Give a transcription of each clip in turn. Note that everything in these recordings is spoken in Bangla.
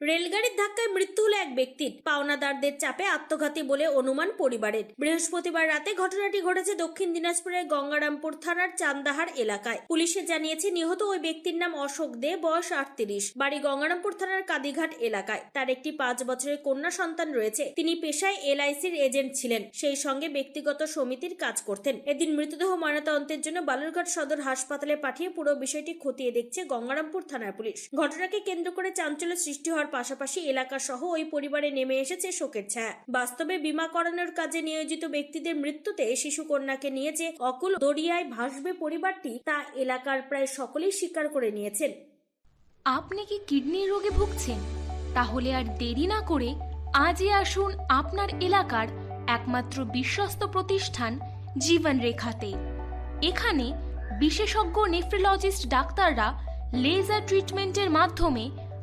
রেলগাড়ির ধাক্কায় মৃত্যু হলো এক ব্যক্তির। পাওনাদারদের চাপে আত্মঘাতী বলে অনুমান পরিবারের। বৃহস্পতিবার রাতে ঘটনাটি ঘটেছে দক্ষিণ দিনাজপুরের গঙ্গারামপুর থানার চান্দাহার এলাকায়। পুলিশে জানিয়েছে, নিহত ওই ব্যক্তির নাম অশোক দে, বয়স আটত্রিশ, বাড়ি গঙ্গারামপুর থানার কাদিঘাট এলাকায়। তার একটি পাঁচ বছরের কন্যা সন্তান রয়েছে। তিনি পেশায় এলআইসির এজেন্ট ছিলেন। সেই সঙ্গে ব্যক্তিগত সমিতির কাজ করতেন। এদিন মৃতদেহ ময়নাতদন্তের জন্য বালুরঘাট সদর হাসপাতালে পাঠিয়ে পুরো বিষয়টি খতিয়ে দেখছে গঙ্গারামপুর থানার পুলিশ। ঘটনাকে কেন্দ্র করে চাঞ্চল্য সৃষ্টি হওয়ার পাশাপাশি এলাকা সহ ওই পরিবারে নেমে এসেছে শোকের ছায়া। বাস্তবে বীমা করানোর কাজে নিয়োজিত ব্যক্তিদের মৃত্যুতে শিশু কন্যাকে নিয়ে যে অকুল দরিয়ায় ভাসবে পরিবারটি, তা এলাকার প্রায় সকলেই স্বীকার করে নিয়েছেন। আপনি কি কিডনির রোগে ভুগছেন? তাহলে আর দেরি না করে আজই আসুন আপনার এলাকার একমাত্র বিশ্বস্ত প্রতিষ্ঠান জীবন রেখাতে। এখানে বিশেষজ্ঞ নেফ্রোলজিস্ট ডাক্তাররা লেজার ট্রিটমেন্টের মাধ্যমে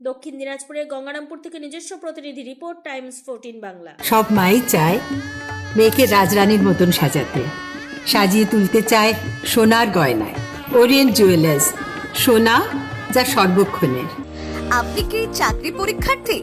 দক্ষিণ দিনাজপুরের গঙ্গারামপুর থেকে নিজস্ব প্রতিনিধি রিপোর্ট টাইমস ফোরটিন বাংলা। সব মাই চায় মেয়েকে রাজরানীর মতন সাজাতে। সাজিয়ে তুলতে চায় সোনার গয়নায়। ওরিয়েন্ট জুয়েলার্স সোনা যা সর্বক্ষণের। আপনি কি চাকরি পরীক্ষার্থী?